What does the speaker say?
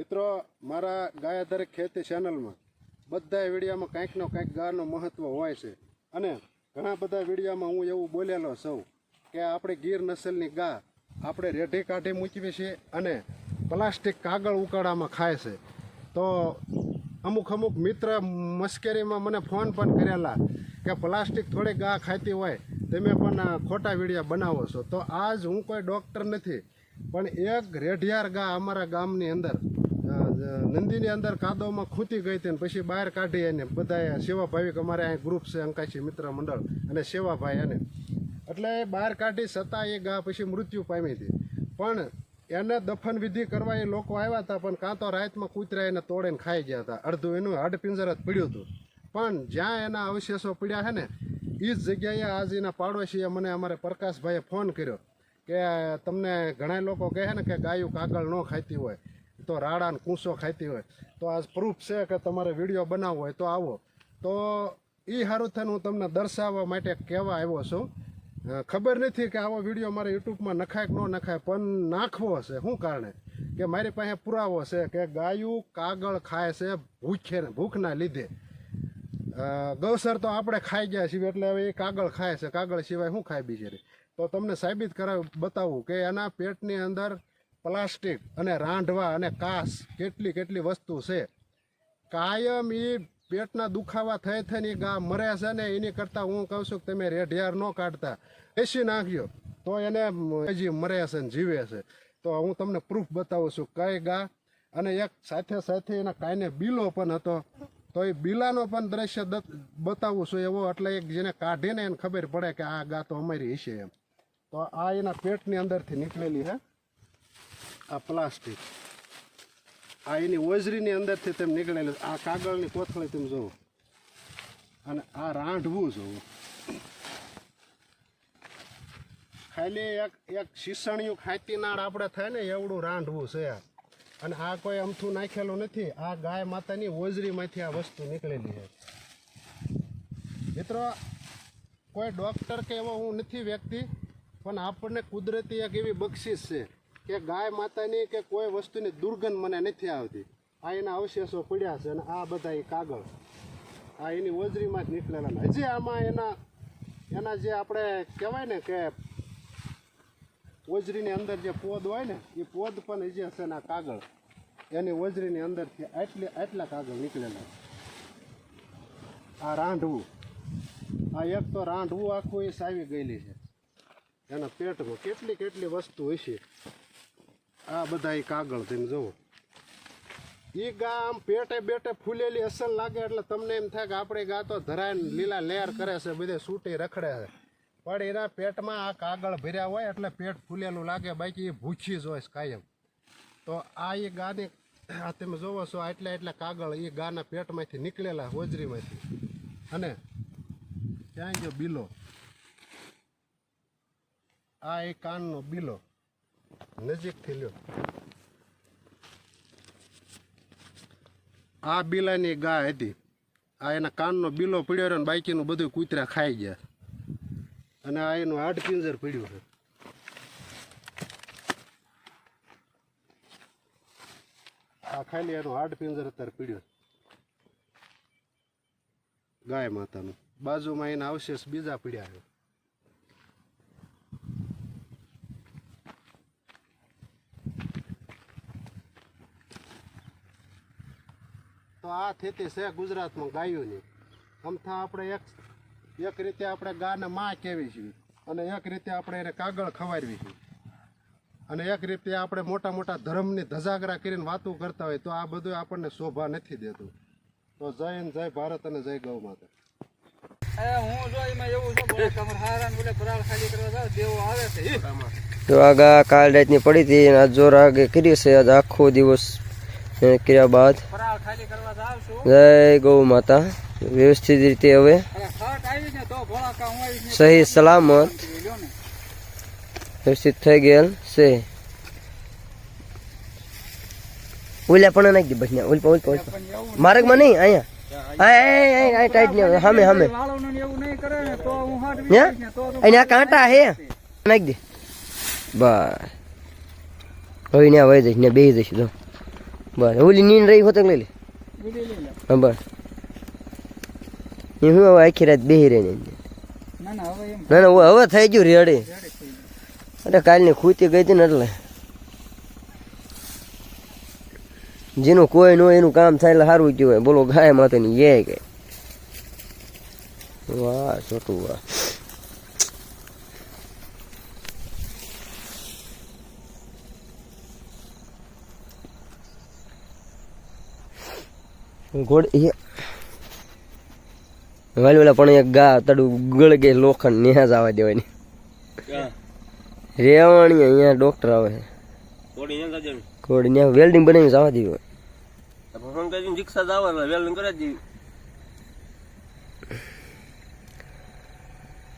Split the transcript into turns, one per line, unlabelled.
મિત્રો, મારા ગાયાધારક ખેતી ચેનલમાં બધા વિડીયામાં કાંઈકનો કાંઈક ગાયનું મહત્ત્વ હોય છે. અને ઘણા બધા વિડીયામાં હું એવું બોલેલો સૌ કે આપણે ગીર નસલની ગા આપણે રેઢી કાઢી મૂકવી છે અને પ્લાસ્ટિક કાગળ ઉકાળામાં ખાય છે. તો અમુક અમુક મિત્ર મશ્કરીમાં મને ફોન પણ કરેલા કે પ્લાસ્ટિક થોડી ગા ખાતી હોય તમે પણ ખોટા વિડીયા બનાવો છો. તો આજ હું કોઈ ડૉક્ટર નથી, પણ એક રેઢિયાર ગા અમારા ગામની અંદર નંદીની અંદર કાદવમાં ખૂતી ગઈ હતી પછી બહાર કાઢી એને બધા સેવાભાવિક અમારે અહીં ગ્રુપ છે અંકાશી મિત્ર મંડળ અને સેવાભાઈ એને એટલે બહાર કાઢી છતાં એ ગા પછી મૃત્યુ પામી હતી. પણ એને દફન વિધિ કરવા એ લોકો આવ્યા હતા, પણ કાં તો રાતમાં કૂતરા એને તોડીને ખાઈ ગયા હતા. અડધું એનું હાડપિંજર જ પડ્યું હતું. પણ જ્યાં એના અવશેષો પડ્યા છે ને એ જ જગ્યાએ આજ એના પાડોશીએ મને અમારે પ્રકાશભાઈએ ફોન કર્યો કે, તમને ઘણા લોકો કહે ને કે ગાયું કાગળ ન ખાતી હોય. તો રાડા ને કૂંસો ખાતી હોય. તો આજ પ્રૂફ છે કે તમારે વીડિયો બનાવવો હોય તો આવો. તો એ સારું થઈને હું તમને દર્શાવવા માટે કહેવા આવ્યો છું. ખબર નથી કે આવો વીડિયો મારે યુટ્યુબમાં નખાય કે ન નખાય, પણ નાખવો હશે. શું કારણે? કે મારી પાસે પુરાવો છે કે ગાયું કાગળ ખાય છે ભૂખે ભૂખના લીધે. ગૌસર તો આપણે ખાઈ ગયા છીએ, એટલે હવે એ કાગળ ખાય છે. કાગળ સિવાય શું ખાય બિચારી? તો તમને સાબિત કરાવ, બતાવું કે એના પેટની અંદર પ્લાસ્ટિક અને રાંધવા અને કાસ કેટલી કેટલી વસ્તુ છે. કાયમ એ પેટના દુખાવા થઈ થઈને એ ગા મરે છે ને એની કરતાં હું કહું છું કે તમે રેઢિયાર ન કાઢતા. એસી નાખ્યો તો એને હજી મરે છે ને જીવે છે. તો હું તમને પ્રૂફ બતાવું છું કઈ ગા. અને એક સાથે સાથે એના કાંઈને બીલો પણ હતો. તો એ બીલાનો પણ દ્રશ્ય બતાવું છું એવો એટલે એક જેને કાઢીને એને ખબર પડે કે આ ગા તો અમારી હશે એમ. તો આ એના પેટની અંદરથી નીકળેલી છે આ પ્લાસ્ટિક. આ એની ઓજરીની અંદરથી તેમ નીકળેલું, આ કાગળની કોથળી તમે જુઓ અને આ રાંધવું જુઓ ખાલી એક એક શીસણિયું ખાતી નાળ આપણે થાય ને, એવડું રાંધવું છે આ. અને આ કોઈ અમથું નાખેલું નથી. આ ગાય માતાની ઓજરીમાંથી આ વસ્તુ નીકળેલી છે. મિત્રો, કોઈ ડૉક્ટર કે એવો હું નથી વ્યક્તિ, પણ આપણને કુદરતી એક એવી બક્ષિસ છે. કે ગાય માતાની કે કોઈ વસ્તુની દુર્ગંધ મને નથી આવતી. આ એના અવશેષો પડ્યા છે અને આ બધા એ કાગળ. આ એની ઓજરીમાં જ નીકળેલા હજી આમાં એના એના જે આપણે કહેવાય ને કે ઓજરીની અંદર જે પોદ હોય ને, એ પોદ પણ હજી હશે ને આ કાગળ. એની ઓજરીની અંદરથી આટલી, આટલા કાગળ નીકળેલા આ રાંધવું આ એક તો રાંધવું આખું એ સાવી ગયેલી છે. એના પેટમાં કેટલી કેટલી વસ્તુ હશે? આ બધા એ કાગળ તમે જુઓ એ ગા આમ પેટે બેટે ફૂલેલી અસલ લાગે એટલે તમને એમ થાય કે આપણે ગા તો ધરાઈને લીલા લેર કરે છે, બધે સૂટી રખડે છે. પણ એના પેટમાં આ કાગળ ભર્યા હોય એટલે પેટ ફૂલેલું લાગે, બાકી એ ભૂખી જ હોય કાયમ. તો આ એ ગાને, આ તમે જોવો છો, આટલા એટલા કાગળ એ ગાના પેટમાંથી નીકળેલા હોજરીમાંથી. અને ક્યાં જો બિલો? આ એ કાનનો બિલો નજીકથી લ્યો. આ બિલાની ગાય હતી. આ એના કાનનો બિલો પડ્યો રહ્યો અને બાકીનું બધું કૂતરા ખાઈ ગયા. અને આ એનું હાડ પિંજર પડ્યું છે. આ ખાલી એનું હાડ પિંજર અત્યારે પડ્યું ગાય માતાનું. બાજુમાં એના અવશેષ બીજા પડ્યા છે. તો આ ખેતી છે ગુજરાતમાં ગાયોની. અમથા આપણે એક એક રીતે આપણે ગાને માં કહેવી છીએ અને એક રીતે આપણે એને કાગળ ખવાડવી છીએ અને એક રીતે આપણે મોટા મોટા ધર્મની ધજાગરા કરીને વાતો કરતા હોય તો આ બધું આપણને શોભા નથી દેતું. તો જય હિન્દ જય ભારત અને જય ગૌ માતા.
અરે હું જો એમાં એવું છે બોલે કમર હારા બોલે પરાળ ખાલી કરવા જાવ દેવો આવે છે. ઈ.
તો આગા કાલ રાતની પડી હતી અને આજ જોર આગે કરી છે આજ આખો દિવસ કર્યા બાદ? જય ગૌ માતા. વ્યવસ્થિત રીતે હવે
તો
સહી સલામત. વ્યવસ્થિત થઈ ગયેલ છે. ઓલા પણ નાખી દે બસ ઓલપા
ઓલપા ઓલપા
માર્ગમાં નહીં, અહીંયા. આ આ ટાઈટ ને સામે સામે
વાળોનું ને એવું નહીં કરે ને તો હું હાટ
હે?
વિચારીશ ને તો તો
અહીંયા કાંટા હે નાખી દે બસ જઈશ ને બેસી જઈશ, જો. બસ ઓલી નીંદ રહી હોત લઈ લે. હા બસ. એ હું હવે આખી રાત બેહી રહીને ના
ના હવે
થઈ ગયું રેડી. અરે કાલની ખૂતી ગઈ હતી ને એટલે. જેનું કોઈ ન હોય એનું કામ થાય એટલે સારું કહેવાય બોલો ગાય માતાની એ કે. વાહ છોટું વાહ. ગોળ એ વાલી ઓલા પણ એક ગા તડું ગળગે લોખંડ ન્યા જ આવવા દેવાની. રેવાણી અહીંયા ડોક્ટર આવે. છે ત્યાં વેલ્ડિંગ બનાવીને જવા
દેવું રિક્ષા જ આવે વેલ્ડિંગ કરે જ